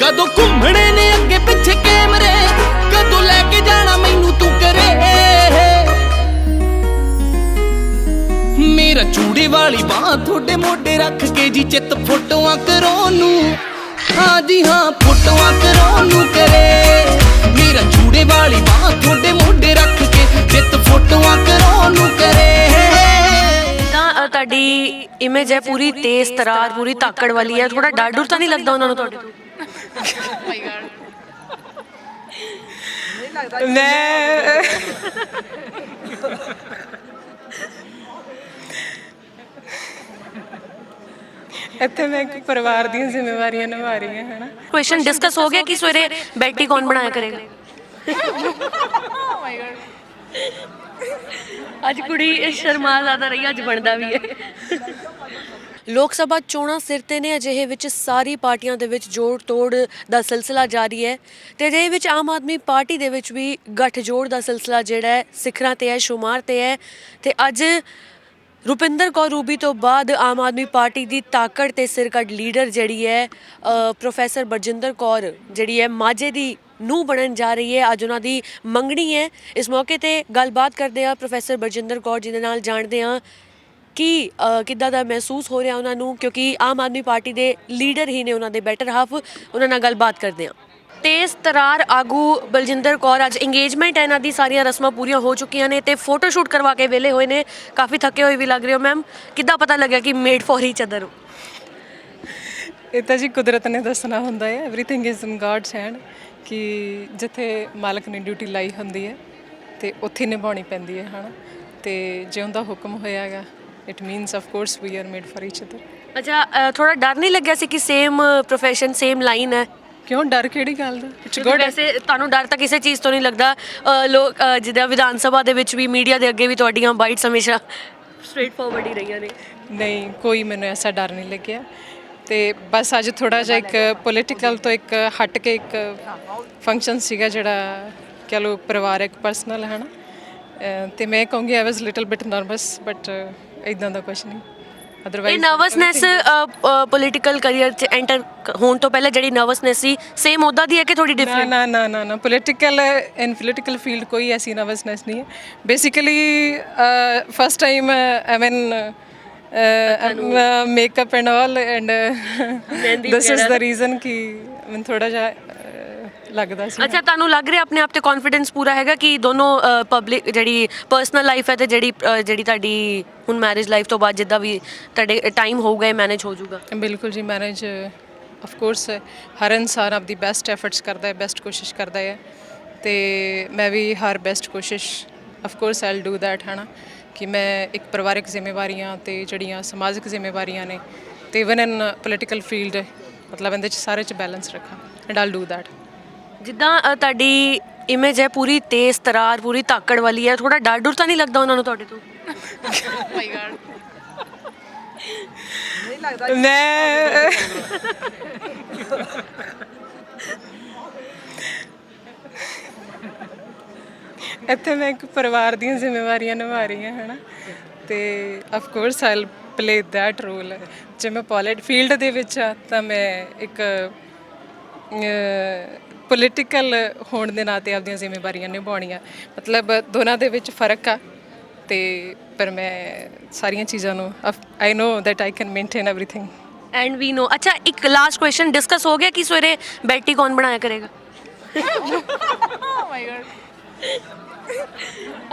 ਕਦੋਂ ਘੁੰਮਣੇ ਨੇ ਅੱਗੇ ਪਿੱਛੇ ਕੈਮਰੇ? ਕਦੋਂ ਲੈ ਕੇ ਜਾਣਾ ਮੈਨੂੰ ਤੂੰ ਕਰੇ ਮੇਰਾ ਚੂੜੇ ਵਾਲੀ ਬਾਹ ਤੁਹਾਡੇ ਮੋਢੇ ਰੱਖ ਕੇ ਜੀ ਚਿੱਤ ਫੋਟੋਆਂ ਕਰਾਉਣ ਨੂੰ। ਹਾਂ ਜੀ ਹਾਂ, ਫੋਟੋਆਂ ਕਰਾਉਣ ਨੂੰ ਕਰੇ ਮੇਰਾ ਚੂੜੇ ਵਾਲੀ ਬਾਹ ਤੁਹਾਡੇ ਮੋਢੇ ਰੱਖ ਕੇ ਚਿੱਤ ਫੋਟੋਆਂ ਕਰਾਉਣ ਨੂੰ ਕਰੇ ਤਾਂ ਤੁਹਾਡੀ ਇਮੇਜ ਹੈ ਪੂਰੀ ਤੇਜ਼ ਤਰਾਰ, ਪੂਰੀ ਤਾਕੜ ਵਾਲੀ ਹੈ। ਥੋੜਾ ਡਰ ਡਰ ਤਾਂ ਨਹੀਂ ਲੱਗਦਾ ਉਹਨਾਂ ਨੂੰ ਤੁਹਾਡੇ ਤੋਂ? ਮੈਂ ਇੱਥੇ ਮੈਂ ਇੱਕ ਪਰਿਵਾਰ ਦੀਆਂ ਜ਼ਿੰਮੇਵਾਰੀਆਂ ਨਿਭਾ ਰਹੀ ਹਾਂ ਹਨਾ? ਕੁਐਸਚਨ ਡਿਸਕਸ ਹੋ ਗਿਆ ਕਿ ਸਵੇਰੇ ਬੈਟੀ ਕੌਣ ਬਣਾਇਆ ਕਰੇਗਾ? ਅੱਜ ਕੁੜੀ ਸ਼ਰਮਾ ਜ਼ਿਆਦਾ ਰਹੀ ਅੱਜ ਬਣਦਾ ਵੀ ਹੈ। ਲੋਕ ਸਭਾ ਚੋਣਾਂ ਸਿਰ ਤੇ ਨੇ, ਅਜਿਹੇ ਵਿੱਚ ਸਾਰੀ ਪਾਰਟੀਆਂ ਦੇ ਵਿੱਚ ਜੋੜ ਤੋੜ ਦਾ ਸਿਲਸਿਲਾ ਜਾਰੀ ਹੈ ਤੇ ਅਜਿਹੇ ਵਿੱਚ ਆਮ ਆਦਮੀ ਪਾਰਟੀ ਦੇ ਵਿੱਚ ਵੀ ਗੱਠਜੋੜ ਦਾ ਸਿਲਸਿਲਾ ਜਿਹੜਾ ਹੈ, ਸਿਖਰਾਂ ਤੇ ਹੈ ਸ਼ੁਮਾਰ ਤੇ ਹੈ ਤੇ ਅੱਜ ਰੁਪਿੰਦਰ ਕੌਰ ਰੂਬੀ ਤੋਂ ਬਾਅਦ ਆਮ ਆਦਮੀ ਪਾਰਟੀ ਦੀ ਤਾਕੜ ਤੇ ਸਿਰਕੱਢ ਲੀਡਰ ਜਿਹੜੀ ਹੈ ਪ੍ਰੋਫੈਸਰ ਬਰਜਿੰਦਰ ਕੌਰ ਜਿਹੜੀ ਹੈ, ਮਾਝੇ ਦੀ ਨੂੰ ਬਣਨ ਜਾ ਰਹੀ ਹੈ। ਅੱਜ ਉਹਨਾਂ ਦੀ ਮੰਗਣੀ ਹੈ। ਇਸ ਮੌਕੇ ਤੇ ਗੱਲਬਾਤ ਕਰਦੇ ਆ ਪ੍ਰੋਫੈਸਰ ਬਰਜਿੰਦਰ ਕੌਰ ਜੀ ਦੇ ਨਾਲ ਜਾਣਦੇ ਆ ਕੀ ਕਿੱਦਾਂ ਦਾ ਮਹਿਸੂਸ ਹੋ ਰਿਹਾ ਉਹਨਾਂ ਨੂੰ? ਕਿਉਂਕਿ ਆਮ ਆਦਮੀ ਪਾਰਟੀ ਦੇ ਲੀਡਰ ਹੀ ਨੇ ਉਹਨਾਂ ਦੇ ਬੈਟਰ ਹਾਫ। ਉਹਨਾਂ ਨਾਲ ਗੱਲਬਾਤ ਕਰਦੇ ਆ ਤੇਜ਼ ਤਰਾਰ ਆਗੂ ਬਲਜਿੰਦਰ ਕੌਰ, ਅੱਜ ਇੰਗੇਜਮੈਂਟ ਹੈ ਇਹਨਾਂ ਦੀ। ਸਾਰੀਆਂ ਰਸਮਾਂ ਪੂਰੀਆਂ ਹੋ ਚੁੱਕੀਆਂ ਨੇ ਤੇ ਫੋਟੋ ਸ਼ੂਟ ਕਰਵਾ ਕੇ ਵੇਲੇ ਹੋਏ ਨੇ। ਕਾਫੀ ਥੱਕੇ ਹੋਏ ਵੀ ਲੱਗ ਰਹੇ ਹੋ ਮੈਮ ਕਿੱਦਾਂ ਪਤਾ ਲੱਗਿਆ ਕਿ ਮੇਡ ਫੋਰ ਹੀ ਚਦਰ ਹੋ? ਇਹ ਤਾਂ ਜੀ ਕੁਦਰਤ ਨੇ ਦੱਸਣਾ ਹੁੰਦਾ ਹੈ। Everything is in god's hand ਕਿ ਜਿੱਥੇ ਮਾਲਕ ਨੇ ਡਿਊਟੀ ਲਾਈ ਹੁੰਦੀ ਹੈ ਤੇ ਉੱਥੇ ਨਿਭਾਉਣੀ ਪੈਂਦੀ ਹੈ, ਹਨਾ? ਤੇ ਜਿਉਂਦਾ ਹੁਕਮ ਹੋਇਆਗਾ। It means of course we are made for each other ਅੱਛਾ ਅ, ਥੋੜਾ ਡਰ ਨਹੀਂ ਲੱਗਿਆ ਸੀ ਕਿ ਸੇਮ ਪ੍ਰੋਫੈਸ਼ਨ ਸੇਮ ਲਾਈਨ ਹੈ? ਕਿਉਂ? ਡਰ ਕਿਹੜੀ ਗੱਲ ਦਾ? ਇਟਸ ਕਿਉਂਕਿ ਗੁੱਡ ਵੈਸੇ ਤੁਹਾਨੂੰ ਡਰ ਤਾਂ ਕਿਸੇ ਚੀਜ਼ ਤੋਂ ਨਹੀਂ ਲੱਗਦਾ। ਅ, ਲੋਕ ਅ, ਜਿੱਦਾਂ ਵਿਧਾਨ ਸਭਾ ਦੇ ਵਿੱਚ ਵੀ ਮੀਡੀਆ ਦੇ ਅੱਗੇ ਵੀ ਤੁਹਾਡੀਆਂ ਬਾਈਟਸ ਹਮੇਸ਼ਾ ਸਟ੍ਰੇਟ ਫਾਰਵਰਡ ਹੀ ਰਹੀਆਂ ਨੇ। ਨਹੀਂ ਕੋਈ ਮੈਨੂੰ ਐਸਾ ਡਰ ਨਹੀਂ ਲੱਗਿਆ। ਤੇ ਬਸ ਅੱਜ ਥੋੜਾ ਜਿਹਾ ਇੱਕ ਪੋਲੀਟੀਕਲ ਤੋਂ ਇੱਕ ਹਟ ਕੇ ਇੱਕ ਫੰਕਸ਼ਨ ਸੀਗਾ ਜਿਹੜਾ ਕਹ ਲੋ ਪਰਿਵਾਰਕ ਪਰਸਨਲ ਹੈ ਨਾ। ਅਹ ਤੇ ਮੈਂ ਕਹੂੰਗੀ I was little bit nervous but ਇਦਾਂ ਦਾ ਕੁਝ ਨਹੀਂ। ਇਹ ਅਦਰਵਾਈਜ਼ ਨਰਵਸਨੈਸ ਪੋਲੀਟੀਕਲ ਕੈਰੀਅਰ ਚ ਐਂਟਰ ਹੋਣ ਤੋਂ ਪਹਿਲਾਂ ਜਿਹੜੀ ਨਰਵਸਨੈਸ ਸੀ ਸੇਮ ਉਹਦਾ ਦੀ ਹੈ ਕਿ ਥੋੜੀ ਨਾ ਡਿਫਰੈਂਟ ਨਾ ਨਾ ਨਾ ਨਾ ਪੋਲੀਟੀਕਲ ਇਨ ਪੋਲੀਟੀਕਲ ਫੀਲਡ ਕੋਈ ਐਸੀ ਨਰਵਸਨੈਸ ਨਹੀਂ ਹੈ। Basically first time I mean makeup and all and this is the. Reason ਕਿ ਮੈਨੂੰ ਥੋੜਾ ਜਿਹਾ ਅਹ, ਲੱਗਦਾ ਸੀ। ਅੱਛਾ ਤੁਹਾਨੂੰ ਲੱਗ ਰਿਹਾ ਆਪਣੇ ਆਪ ਤੇ ਕੌਨਫੀਡੈਂਸ ਪੂਰਾ ਹੈਗਾ ਕਿ ਦੋਨੋਂ ਪਬਲਿਕ ਜਿਹੜੀ ਪਰਸਨਲ ਲਾਈਫ ਹੈ ਤੇ ਜਿਹੜੀ ਅ, ਜਿਹੜੀ ਤੁਹਾਡੀ ਹੁਣ ਮੈਰਿਜ ਲਾਈਫ ਤੋਂ ਬਾਅਦ ਜਿੱਦਾਂ ਵੀ ਤੁਹਾਡੇ ਟਾਈਮ ਹੋਊਗਾ ਇਹ ਮੈਨੇਜ ਹੋ ਜਾਊਗਾ? ਬਿਲਕੁਲ ਜੀ ਮੈਨੇਜ ਆਫ ਕੋਰਸ ਹਰ ਇਨਸਾਨ ਆਪਦੀ ਬੈਸਟ ਐਫਰਟਸ ਕਰਦਾ ਹੈ ਬੈਸਟ ਕੋਸ਼ਿਸ਼ ਕਰਦਾ ਹੈ ਤੇ ਮੈਂ ਵੀ ਹਰ ਬੈਸਟ ਕੋਸ਼ਿਸ਼ of course I'll do that ਹਨਾ? ਕਿ ਮੈਂ ਇੱਕ ਪਰਿਵਾਰਕ ਜ਼ਿੰਮੇਵਾਰੀਆਂ ਤੇ ਜਿਹੜੀਆਂ ਸਮਾਜਿਕ ਜ਼ਿੰਮੇਵਾਰੀਆਂ ਨੇ ਤੇ ਇਵਨ ਇਨ ਪੋਲੀਟੀਕਲ ਫੀਲਡ ਮਤਲਬ ਇਹਦੇ ਚ ਸਾਰੇ ਚ ਬੈਲੈਂਸ ਰੱਖਾਂ ਐਂਡ ਆਈਲ ਡੂ ਦੈਟ ਜਿੱਦਾਂ ਅ, ਤੁਹਾਡੀ ਇਮੇਜ ਹੈ ਪੂਰੀ ਤੇਜ਼ ਤਰਾਰ ਪੂਰੀ ਤਾਕੜ ਵਾਲੀ ਹੈ। ਥੋੜਾ ਡਰ ਡਰ ਤਾਂ ਨਹੀਂ ਲੱਗਦਾ ਉਹਨਾਂ ਨੂੰ ਤੁਹਾਡੇ ਤੋਂ? ਮੈਂ ਇੱਥੇ ਮੈਂ ਇੱਕ ਪਰਿਵਾਰ ਦੀਆਂ ਜ਼ਿੰਮੇਵਾਰੀਆਂ ਨਿਭਾ ਰਹੀ ਹਾਂ ਹਨਾ? ਤੇ of course I'll play that role ਜੇ ਮੈਂ ਪੋਲਿਟ ਫੀਲਡ ਦੇ ਵਿੱਚ ਆ ਤਾਂ ਮੈਂ ਇੱਕ ਪੋਲੀਟੀਕਲ ਹੋਣ ਦੇ ਨਾਤੇ ਆਪਦੀਆਂ ਜ਼ਿੰਮੇਵਾਰੀਆਂ ਨਿਭਾਉਣੀਆਂ ਮਤਲਬ ਦੋਨਾਂ ਦੇ ਵਿੱਚ ਫਰਕ ਆ ਤੇ ਪਰ ਮੈਂ ਸਾਰੀਆਂ ਚੀਜ਼ਾਂ ਨੂੰ I know that I can maintain everything and we know ਅੱਛਾ ਇੱਕ ਲਾਸਟ ਕੁਐਸਚਨ ਡਿਸਕਸ ਹੋ ਗਿਆ ਕਿ ਸਵੇਰੇ ਬੈਟੀ ਕੌਣ ਬਣਾਇਆ ਕਰੇਗਾ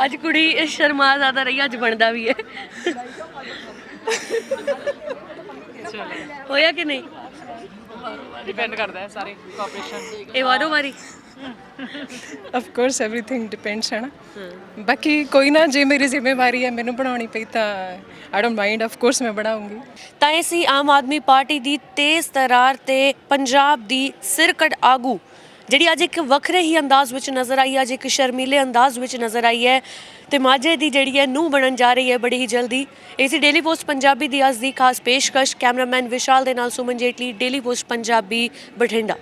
ਅੱਜ ਕੁੜੀ ਸ਼ਰਮਾ ਜ਼ਿਆਦਾ ਰਹੀ ਅੱਜ ਬਣਦਾ ਵੀ ਹੈ ਹੋਇਆ ਕਿ ਨਹੀਂ ਡਿਪੈਂਡ ਕਰਦਾ ਹੈ ਸਾਰੇ ਕੋਆਪਰੇਸ਼ਨ ਇਹ ਵਾਰੋ ਵਾਰੀ ਆਫ ਕੋਰਸ एवरीथिंग ਡਿਪੈਂਡਸ ਹੈ ਨਾ ਬਾਕੀ ਕੋਈ ਨਾ ਜੇ ਮੇਰੀ ਜ਼ਿੰਮੇਵਾਰੀ ਹੈ ਮੈਨੂੰ ਬਣਾਉਣੀ ਪਈ ਤਾਂ I don't mind of course ਮੈਂ ਬਣਾਉਂਗੀ ਤਾਂ ਇਹ ਸੀ ਆਮ ਆਦਮੀ ਪਾਰਟੀ ਦੀ ਤੇਜ਼ ਤਰਾਰ ਤੇ ਪੰਜਾਬ ਦੀ ਸਿਰਕਟ ਆਗੂ ਜਿਹੜੀ ਅੱਜ ਇੱਕ ਵੱਖਰੇ ਹੀ ਅੰਦਾਜ਼ ਵਿੱਚ ਨਜ਼ਰ ਆਈ ਹੈ, ਅੱਜ ਇੱਕ ਸ਼ਰਮੀਲੇ ਅੰਦਾਜ਼ ਵਿੱਚ ਨਜ਼ਰ ਆਈ ਹੈ ਤੇ ਮਾਝੇ ਦੀ ਜਿਹੜੀ ਹੈ ਨੂੰ ਬਣਨ ਜਾ ਰਹੀ ਹੈ ਬੜੀ ਹੀ ਜਲਦੀ। ਇਹ ਡੇਲੀ ਪੋਸਟ ਪੰਜਾਬੀ ਦੀ ਅੱਜ ਦੀ ਖਾਸ ਪੇਸ਼ਕਸ਼। ਕੈਮਰਾਮੈਨ ਵਿਸ਼ਾਲ ਦੇ ਨਾਲ ਸੁਮਨ ਜੇਟਲੀ ਡੇਲੀ ਪੋਸਟ ਪੰਜਾਬੀ, ਬਠਿੰਡਾ।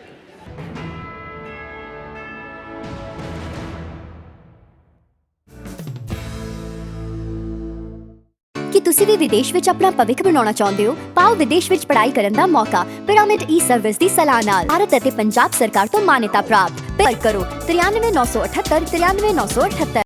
ਕੀ ਤੁਸੀਂ ਵੀ ਵਿਦੇਸ਼ ਵਿੱਚ ਆਪਣਾ ਭਵਿੱਖ ਬਣਾਉਣਾ ਚਾਹੁੰਦੇ ਹੋ? ਪਾਓ ਵਿਦੇਸ਼ ਵਿੱਚ ਪੜ੍ਹਾਈ ਕਰਨ ਦਾ ਮੌਕਾ। ਪਿਰਾਮਿਡ ਈ ਸਰਵਿਸ ਦੀ ਸਲਾਹ ਨਾਲ। ਭਾਰਤ ਅਤੇ ਪੰਜਾਬ ਸਰਕਾਰ ਤੋਂ ਮਾਨਤਾ ਪ੍ਰਾਪਤ। ਪਰ ਕਰੋ। 93978 93978